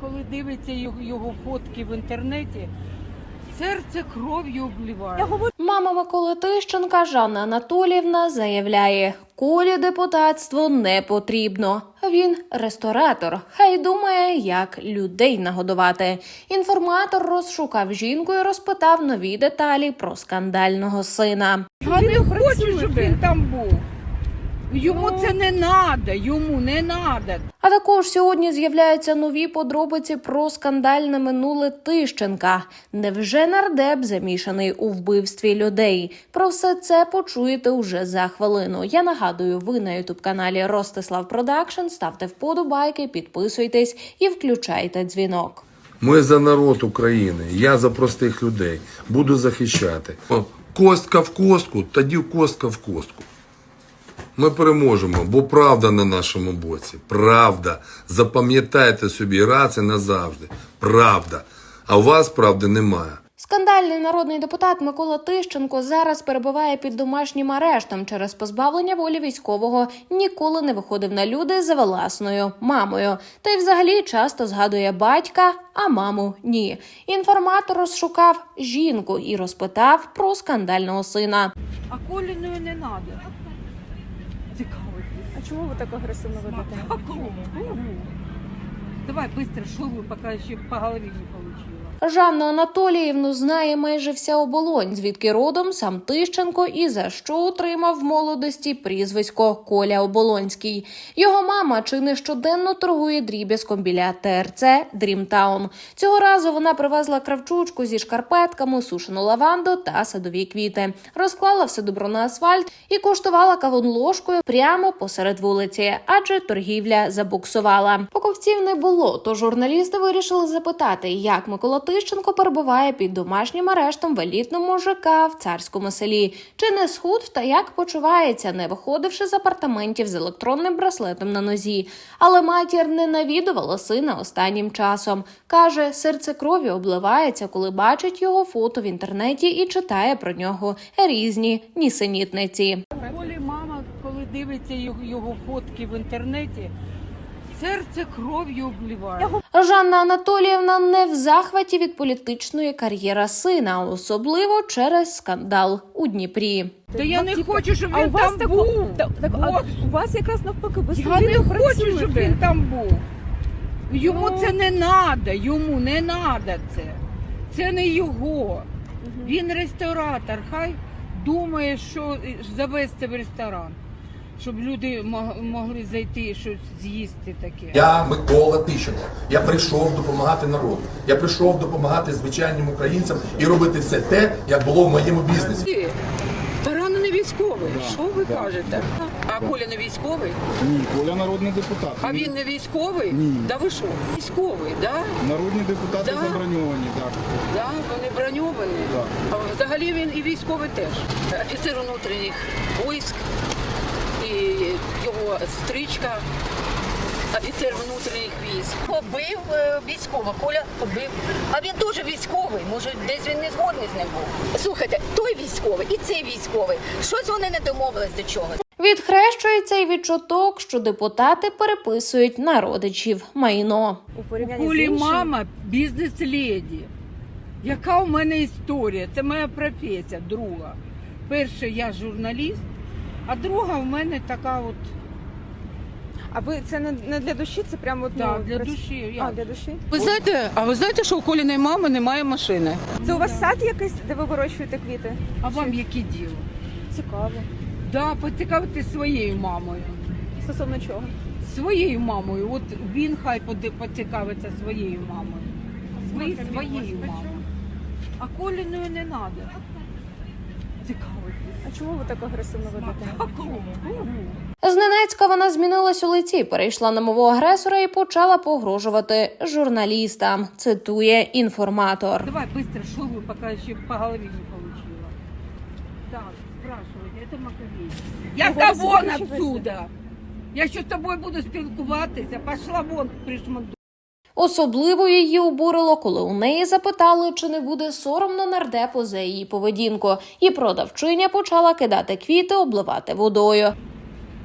коли дивиться його, його фотки в інтернеті, серце кров'ю обливає. Мама Миколи Тищенка Жанна Анатоліївна заявляє, Колі депутатство не потрібно. Він ресторатор. Хай думає, як людей нагодувати. Інформатор розшукав жінку і розпитав нові деталі про скандального сина. Я не хочу, щоб він там був. Йому це не треба, йому не треба. А також сьогодні з'являються нові подробиці про скандальне минуле Тищенка. Невже нардеп замішаний у вбивстві людей? Про все це почуєте уже за хвилину. Я нагадую, ви на ютуб каналі Ростислав Продакшн. Ставте вподобайки, підписуйтесь і включайте дзвінок. Ми за народ України, я за простих людей буду захищати. Костка в костку, тоді костка в костку. Ми переможемо, бо правда на нашому боці. Правда. Запам'ятайте собі раз і назавжди. Правда. А у вас правди немає. Скандальний народний депутат Микола Тищенко зараз перебуває під домашнім арештом через позбавлення волі військового. Ніколи не виходив на люди за власною мамою. Та й взагалі часто згадує батька, а маму ні. Інформатор розшукав жінку і розпитав про скандального сина. А Коліною не треба. Чому ви так агресивно ведете? Давай швидко шуру, поки ще по голові не получила. Жанну Анатоліївну знає майже вся оболонь, звідки родом сам Тищенко і за що отримав в молодості прізвисько Коля Оболонський. Його мама чи не щоденно торгує дріб'язком біля ТРЦ Дрімтаун. Цього разу вона привезла кравчучку зі шкарпетками, сушену лаванду та садові квіти. Розклала все добро на асфальт і коштувала кавун ложкою прямо посеред вулиці, адже торгівля забуксувала. Покупців не було, то журналісти вирішили запитати, як Микола Тищенко перебуває під домашнім арештом в елітному ЖК в царському селі. Чи не схуд та як почувається, не виходивши з апартаментів з електронним браслетом на нозі. Але матір не навідувала сина останнім часом. каже, серце крові обливається, коли бачить його фото в інтернеті і читає про нього різні нісенітниці. Колі мама, коли дивиться його фотки в інтернеті, серце кров'ю обливає. Жанна Анатоліївна не в захваті від політичної кар'єри сина, особливо через скандал у Дніпрі. Та я не хочу, щоб А у він вас там був. Та- так, а у вас якраз навпаки, ви Я не хочу, щоб він там був. Йому Ну. це не треба, йому не треба це. Це не його. Він ресторатор. Хай думає, що завести в ресторан, щоб люди могли зайти і щось з'їсти таке. Я Микола Тищенко. Я прийшов допомагати народу. Я прийшов допомагати звичайним українцям і робити все те, як було в моєму бізнесі. Не військовий. Що ви кажете? А Коля не військовий? Ні, Коля народний депутат. А він не військовий? Ні. Да ви що? Військовий, да? Народні депутати Да. заброньовані, так. Да, вони броньовані. Так. А взагалі він і військовий теж. Офіцер внутрішніх військ, його стрічка, офіцер внутрішніх військ. Побив е, військового, Коля побив. А він теж військовий. Може, десь він не згодний з ним був. Слухайте, той військовий і цей військовий. Щось вони не домовились до чогось. Відхрещується й від чуток, що депутати переписують на родичів майно. У порівнянні Кулі іншим, мама бізнес-леді. Яка у мене історія? Це моя професія, друга. Перша я журналіст, а друга в мене така от А ви це не, не для душі, це прямо от, да, ну, для прац- душі. А, Я. для душі? Ви знаєте, а ви знаєте, що у Коліної мами немає машини? Це у вас сад якийсь, де ви вирощуєте квіти? А вам яке діло? Цікаво. Да, поцікавитись своєю мамою. Стосовно чого? Своєю мамою. От він хай поди- поцікавиться своєю мамою. Ви своєю мамою. А Коліною не треба. Цікаво. А чому ви так агресивно ведете? З Ненецька вона змінилась у лиці, перейшла на мову агресора і почала погрожувати журналістам. Цитує інформатор. Давай быстро шуру, пока ще по голові не получила. Так, спрашивайте, это Маковей. Я та вон отсюда! Я що з тобою буду спілкуватися, пошла вон пришмонту. Особливо її обурило, коли у неї запитали, чи не буде соромно нардепу за її поведінку, і продавчиня почала кидати квіти, обливати водою.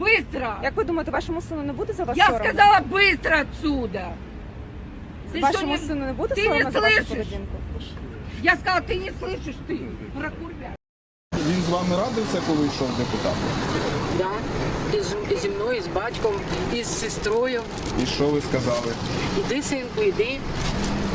Быстро! Як ви думаєте, вашому сину не буде за вас Я соромно? сказала быстро отсюда! Ты Вашому что, не- сину не буде ти соромно не за вашу слышиш? поведінку? Я сказала, ты не слышишь, ты, прокуря. З вами радився, коли йшов депутатом? Да, і з- зі мною, і з батьком, і з сестрою. І що ви сказали? Іди, синку, іди.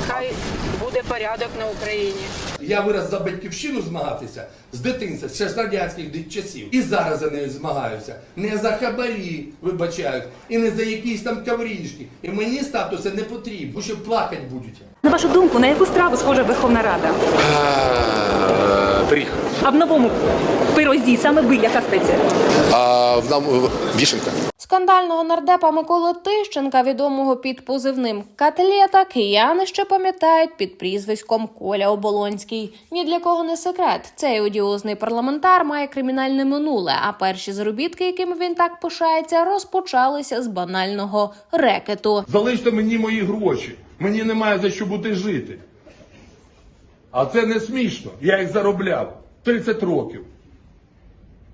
Хай буде порядок на Україні. Я вираз за батьківщину змагатися з дитинства, ще з радянських часів. І зараз за нею змагаюся. Не за хабарі, вибачають, і не за якісь там каврішки. І мені статуси не потрібно, бо що плакати будуть. На вашу думку, на яку страву схожа Верховна Рада? Пиріг. А в новому пирозі саме ви яка спеція? А в нам вішенка. Скандального нардепа Миколи Тищенка, відомого під позивним Котлета, кияни ще пам'ятають під прізвиськом Коля Оболонський. Ні для кого не секрет. Цей одіозний парламентар має кримінальне минуле, а перші заробітки, якими він так пишається, розпочалися з банального рекету. Залиште мені мої гроші. Мені немає за що бути жити. А це не смішно. Я їх заробляв 30 років.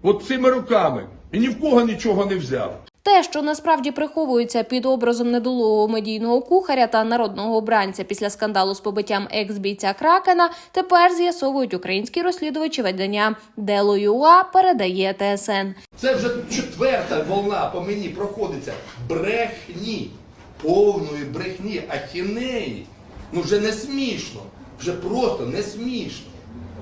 От цими руками. І ні в кого нічого не взяв. Те, що насправді приховується під образом недолугого медійного кухаря та народного обранця після скандалу з побиттям екс-бійця Кракена, тепер з'ясовують українські розслідувачі видання Дело.ЮА передає ТСН. Це вже четверта волна по мені проходиться. Брехні. Повної брехні, ахінеї. Ну вже не смішно. Вже просто не смішно.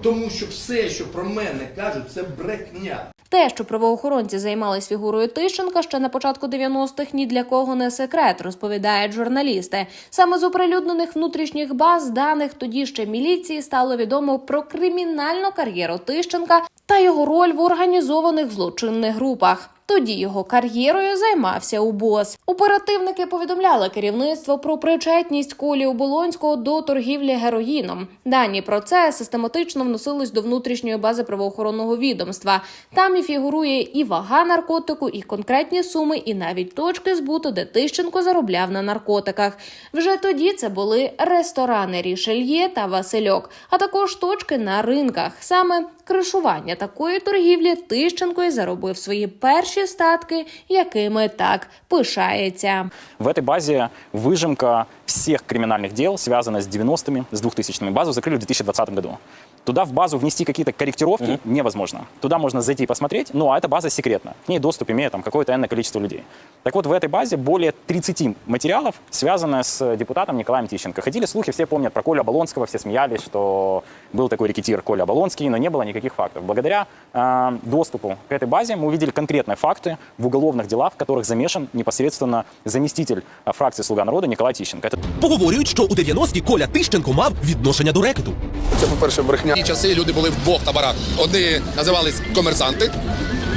Тому що все, що про мене кажуть, це брехня. Те, що правоохоронці займались фігурою Тищенка ще на початку 90-х, ні для кого не секрет, розповідають журналісти. Саме з оприлюднених внутрішніх баз даних тоді ще міліції стало відомо про кримінальну кар'єру Тищенка та його роль в організованих злочинних групах. Тоді його кар'єрою займався УБОС. Оперативники повідомляли керівництво про причетність Колі Оболонського до торгівлі героїном. Дані про це систематично вносились до внутрішньої бази правоохоронного відомства. Там і фігурує і вага наркотику, і конкретні суми, і навіть точки збуту, де Тищенко заробляв на наркотиках. Вже тоді це були ресторани Рішельє та Васильок, а також точки на ринках. Саме кришування такої торгівлі Тищенко й заробив свої перші статки, якими так пишається. В этой базе выжимка всех криминальных дел, связанных с 90-ми, с 2000-ми. Базу закрыли в 2020 году. Туда в базу внести какие-то корректировки невозможно. Туда можно зайти и посмотреть, ну а эта база секретна. К ней доступ имеет там какое-то энное количество людей. Так вот, в этой базе более 30 материалов, связанных с депутатом Николаем Тищенко. Ходили слухи, все помнят про Колю Оболонского, все смеялись, что был такой рекетир Коля Оболонский, но не было никаких фактов. Благодаря э, доступу к этой базе мы увидели конкретные факты в уголовных делах, в которых замешан непосредственно заместитель э, фракции «Слуга народа» Николай Тищенко. Это Поговорюють, що у 90-ті Коля Тищенко мав відношення до рекету. Це, по-перше, брехня. Ті часи люди були в двох таборах. Одні називались комерсанти,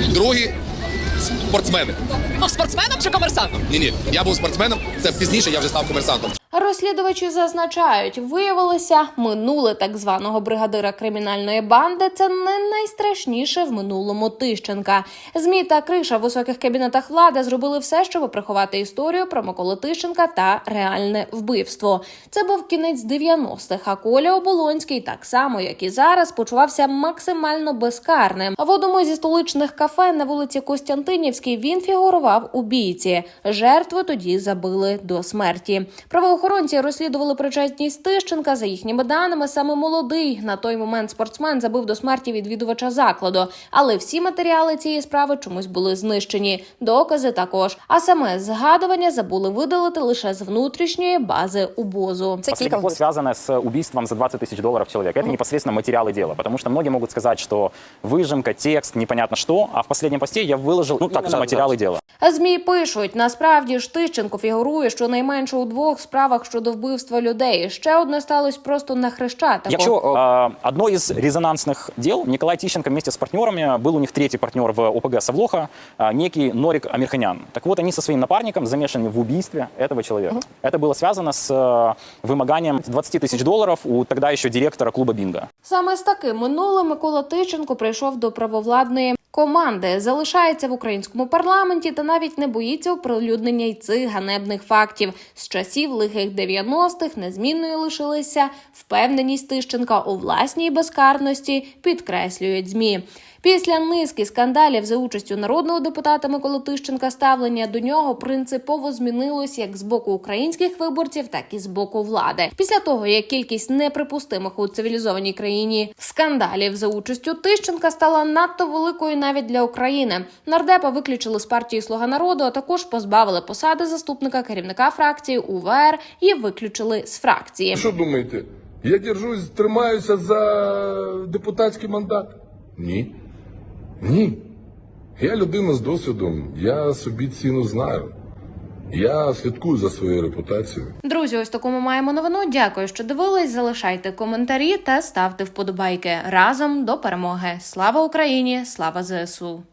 другі спортсмени. Ну, спортсменом чи комерсантом? Ні, ні, я був спортсменом, це пізніше я вже став комерсантом. Розслідувачі зазначають, виявилося, минуле так званого бригадира кримінальної банди це не найстрашніше в минулому Тищенка. Змі та криша в високих кабінетах влади зробили все, щоб приховати історію про Миколу Тищенка та реальне вбивство. Це був кінець 90-х, а Коля Оболонський, так само як і зараз, почувався максимально безкарним. В одному зі столичних кафе на вулиці Костянтинівській він фігурував у бійці. Жертву тоді забили до смерті. Правоохоронці розслідували причетність Тищенка. За їхніми даними, саме молодий на той момент спортсмен забив до смерті відвідувача закладу. Але всі матеріали цієї справи чомусь були знищені. Докази також. А саме згадування забули видалити лише з внутрішньої бази УБОЗу. Последний пост, связанный с убийством за 20 тысяч долларов человека. Это непосредственно материалы дела, потому что многие могут сказать, что выжимка, текст, непонятно что, а в последнем посте я выложил, ну, также материалы дела. ЗМІ пишуть, насправді ж Тищенко фігурує щонайменше у двох справах щодо вбивства людей. Ще одне сталося просто на Хрещатику. Якщо э, одно из резонансных дел, Николай Тищенко вместе с партнерами, был у них третий партнер в ОПГ Савлоха, э, некий Норик Амирханян. Так вот, они со своим напарником замешаны в убийстве этого человека. Это было связано с э, вымоганием 20 тысяч долларов у тогда еще директора клуба «Бинго». Саме з таким минулим Микола Тищенко прийшов до правовладної команди, залишається в українському парламенті та навіть не боїться оприлюднення й цих ганебних фактів. З часів лихих 90-х незмінною лишилися впевненість Тищенка у власній безкарності, підкреслюють змі. Після низки скандалів за участю народного депутата Миколи Тищенка ставлення до нього принципово змінилось як з боку українських виборців, так і з боку влади. Після того як кількість неприпустимих у цивілізованій країні скандалів за участю Тищенка стала надто великою навіть для України. Нардепа виключили з партії Слуга народу, а також позбавили посади заступника керівника фракції УВР і виключили з фракції. Що думаєте? Я держусь, тримаюся за депутатський мандат? Ні. Ні. Я людина з досвідом, я собі ціну знаю. Я слідкую за своєю репутацією. Друзі, ось таку ми маємо новину. Дякую, що дивились. Залишайте коментарі та ставте вподобайки разом до перемоги. Слава Україні! Слава ЗСУ!